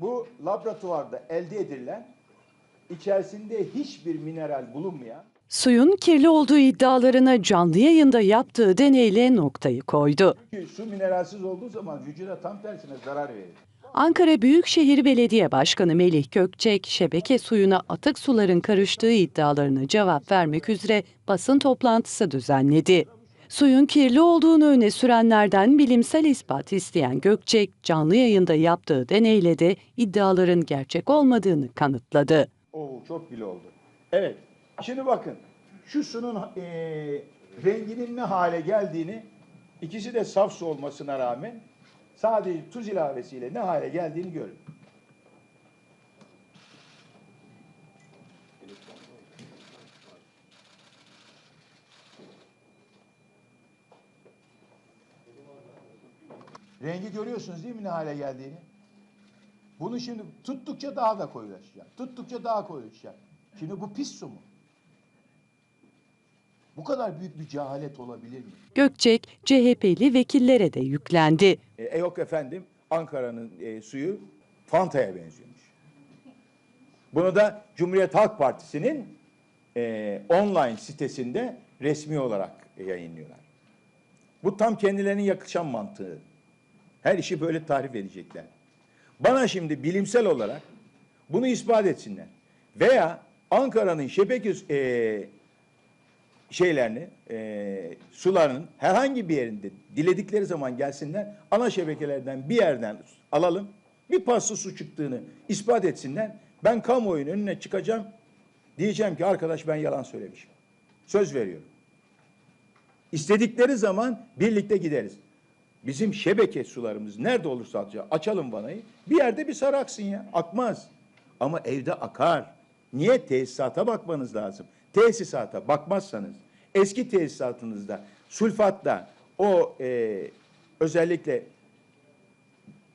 Bu laboratuvarda elde edilen içerisinde hiçbir mineral bulunmayan Suyun kirli olduğu iddialarına canlı yayında yaptığı deneyle noktayı koydu. Çünkü su mineralsiz olduğu zaman vücuda tam tersine zarar verir. Ankara Büyükşehir Belediye Başkanı Melih Gökçek, şebeke suyuna atık suların karıştığı iddialarına cevap vermek üzere basın toplantısı düzenledi. Suyun kirli olduğunu öne sürenlerden bilimsel ispat isteyen Gökçek, canlı yayında yaptığı deneyle de iddiaların gerçek olmadığını kanıtladı. Oo çok bile oldu. Evet. Şimdi bakın şu sunun eee, renginin ne hale geldiğini ikisi de saf su olmasına rağmen sadece tuz ilavesiyle ne hale geldiğini görün. Rengi görüyorsunuz değil mi ne hale geldiğini? Bunu şimdi tuttukça daha da koyulaşacak. Tuttukça daha koyulaşacak. Şimdi bu pis su mu? Bu kadar büyük bir cehalet olabilir mi? Gökçek, CHP'li vekillere de yüklendi. E, e yok efendim Ankara'nın e, suyu Fanta'ya benziyormuş. Bunu da Cumhuriyet Halk Partisi'nin e, online sitesinde resmi olarak yayınlıyorlar. Bu tam kendilerine yakışan mantığı. Her işi böyle tarif edecekler. Bana şimdi bilimsel olarak bunu ispat etsinler. Veya Ankara'nın şebeke e, şeylerini, e, sularının herhangi bir yerinde diledikleri zaman gelsinler, ana şebekelerden bir yerden alalım, bir paslı su çıktığını ispat etsinler. Ben kamuoyunun önüne çıkacağım, diyeceğim ki arkadaş ben yalan söylemişim. Söz veriyorum. İstedikleri zaman birlikte gideriz. Bizim şebeke sularımız nerede olursa atacak, açalım vanayı. Bir yerde bir sarı aksın ya. Akmaz. Ama evde akar. Niye? Tesisata bakmanız lazım. Tesisata bakmazsanız eski tesisatınızda sulfatta o e, özellikle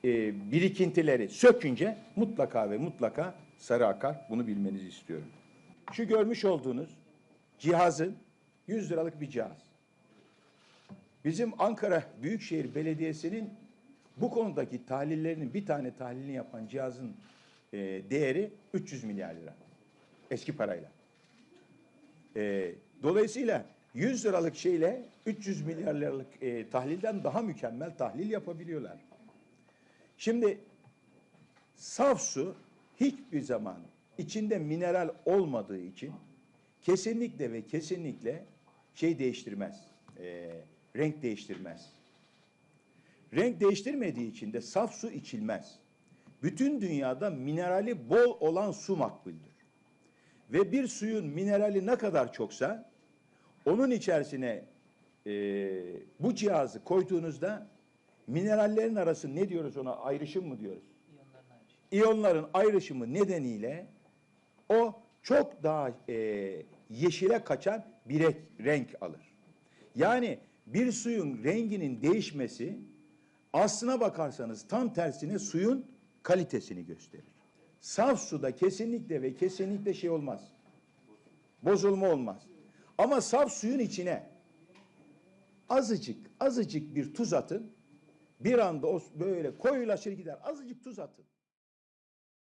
e, birikintileri sökünce mutlaka ve mutlaka sarı akar. Bunu bilmenizi istiyorum. Şu görmüş olduğunuz cihazın 100 liralık bir cihaz. Bizim Ankara Büyükşehir Belediyesi'nin bu konudaki tahlillerinin bir tane tahlilini yapan cihazın e, değeri 300 milyar lira. Eski parayla. E, dolayısıyla 100 liralık şeyle 300 milyar liralık e, tahlilden daha mükemmel tahlil yapabiliyorlar. Şimdi saf su hiçbir zaman içinde mineral olmadığı için kesinlikle ve kesinlikle şey değiştirmez. e, renk değiştirmez. Renk değiştirmediği için de saf su içilmez. Bütün dünyada minerali bol olan su makbuldür. Ve bir suyun minerali ne kadar çoksa onun içerisine e, bu cihazı koyduğunuzda minerallerin arası ne diyoruz ona ayrışım mı diyoruz? İyonların ayrışımı nedeniyle o çok daha e, yeşile kaçan bir renk, alır. Yani bir suyun renginin değişmesi aslına bakarsanız tam tersine suyun kalitesini gösterir. Saf suda kesinlikle ve kesinlikle şey olmaz. Bozulma olmaz. Ama saf suyun içine azıcık azıcık bir tuz atın. Bir anda o böyle koyulaşır gider. Azıcık tuz atın.